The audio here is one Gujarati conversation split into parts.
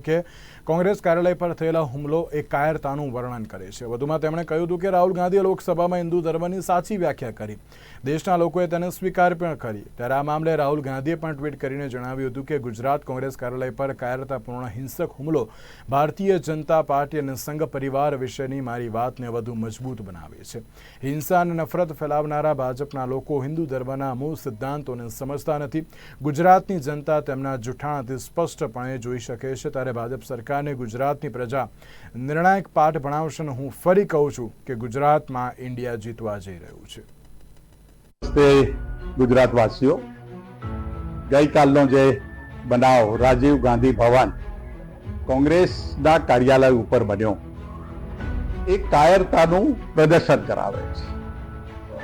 કે કોંગ્રેસ કાર્યાલય પર થયેલા હુમલો એ કાયરતાનું વર્ણન કરે છે. વધુમાં તેમણે કહ્યું હતું કે રાહુલ ગાંધીએ લોકસભામાં હિન્દુ ધર્મની સાચી વ્યાખ્યા કરી. દેશના લોકોએ તેને સ્વીકાર પણ કરી. ત્યારે આ મામલે રાહુલ ગાંધીએ પણ ટ્વીટ કરીને જણાવ્યું હતું કે ગુજરાત કોંગ્રેસ કાર્યાલય પર કાયરતાપૂર્ણ હિંસક હુમલો ભારતીય જનતા પાર્ટી અને સંઘ પરિવાર વિશેની મારી વાતને વધુ મજબૂત બનાવે છે. હિંસા અને નફરત ફેલાવનારા ભાજપના લોકો હિન્દુ ધર્મના મૂળ સિદ્ધાંતોને સમજતા નથી. ગુજરાતની જનતા તેમના જૂઠાણાથી સ્પષ્ટપણે જોઈ શકે છે. ત્યારે ભાજપ સરકારને ગુજરાતની પ્રજા નિર્ણાયક પાઠ ભણાવશે હું ફરી કહું છું કે ગુજરાતમાં ઇન્ડિયા જીતવા જઈ રહ્યું છે. ગુજરાતવાસીઓ. ગઈકાલનો જે બનાવ રાજીવ ગાંધી ભવન કોંગ્રેસના કાર્યાલય ઉપર બન્યો, એ કાયરતાનું પ્રદર્શન કરાવે છે.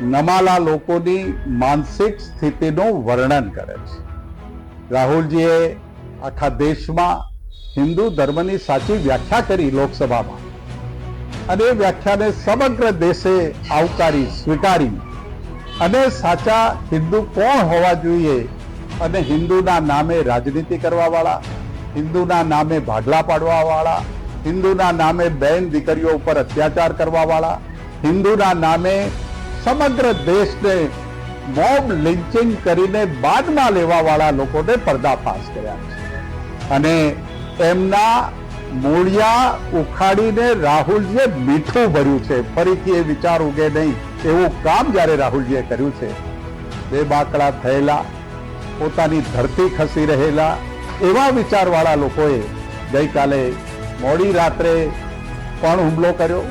નમાલા લોકોની માનસિક સ્થિતિનું વર્ણન કરે છે. રાહુલજીએ આખા દેશમાં હિન્દુ ધર્મની સાચી વ્યાખ્યા કરી લોકસભામાં. અને એ વ્યાખ્યાને સમગ્ર દેશે આવકારી, સ્વીકારી. અને સાચા હિન્દુ કોણ હોવા જોઈએ? અને હિન્દુના નામે રાજનીતિ કરવાવાળા, હિન્દુના નામે ભાગલા પાડવાવાળા, હિન્દુના નામે બહેન દીકરીઓ ઉપર અત્યાચાર કરવાવાળા, હિન્દુના નામે સમગ્ર દેશને મોબ લિંચિંગ કરીને બાદમાં લેવાવાળા લોકોને પર્દાફાશ કર્યા છે. અને એમના મૂળિયા ઉખાડીને રાહુલજીએ મીઠું ભર્યું છે. ફરીથી એ વિચાર ઉગે નહીં. એવું કામ જ્યારે રાહુલજીએ કર્યું છે, બે બાકડા થયેલા, પોતાની ધરતી ખસી રહેલા, એવા વિચારવાળા લોકોએ ગઈકાલે મોડી રાત્રે પણ હુમલો કર્યો.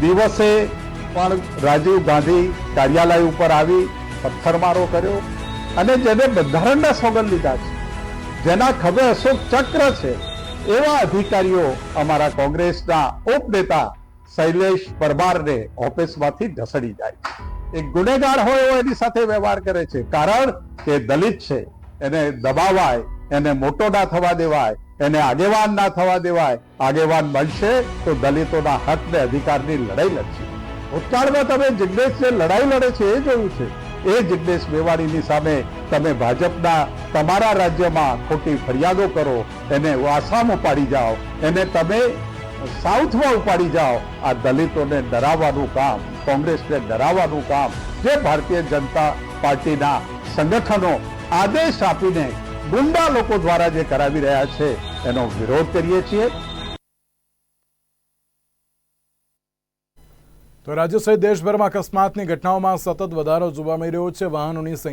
દિવસે પણ રાજીવ ગાંધી કાર્યાલય ઉપર આવી, પથ્થરમારો કર્યો અને જેને બંધારણના સોગંદ લીધા છે. જેના ખભે અશોક ચક્ર છે. એવા અધિકારીઓ અમારા કોંગ્રેસના ઉપનેતા શૈલેષ પરમારને ઓફિસમાંથી ઢસડી જાય એક ગુનેગાર હોય એની સાથે વ્યવહાર કરે છે, કારણ કે દલિત છે. એને દબાવાય, એને મોટો ના થવા દેવાય, એને આગેવાન ના થવા દેવાય. આગેવાન બનશે તો દલિતોના હક ને અધિકારની લડાઈ લડશે. ભૂતકાળમાં તમે જિગ્નેશને લડાઈ લડે છે, એ જોયું છે. એ જિગ્નેશ મેવાણીની સામે તમે ભાજપના તમારા રાજ્યમાં ખોટી ફરિયાદો કરો, એને આસામ ઉપાડી જાઓ, એને તમે સાઉથમાં ઉપાડી જાઓ. આ દલિતોને ડરાવવાનું કામ, કોંગ્રેસને ડરાવવાનું કામ, જે ભારતીય જનતા પાર્ટીના સંગઠનો આદેશ આપીને ગુંડા લોકો દ્વારા જે કરાવી રહ્યા છે, એનો વિરોધ કરીએ છીએ. તો રાજ્ય સહિત દેશભરમાં અકસ્માતની ઘટનાઓમાં સતત વધારો જોવા મળી રહ્યો છે. વાહનોની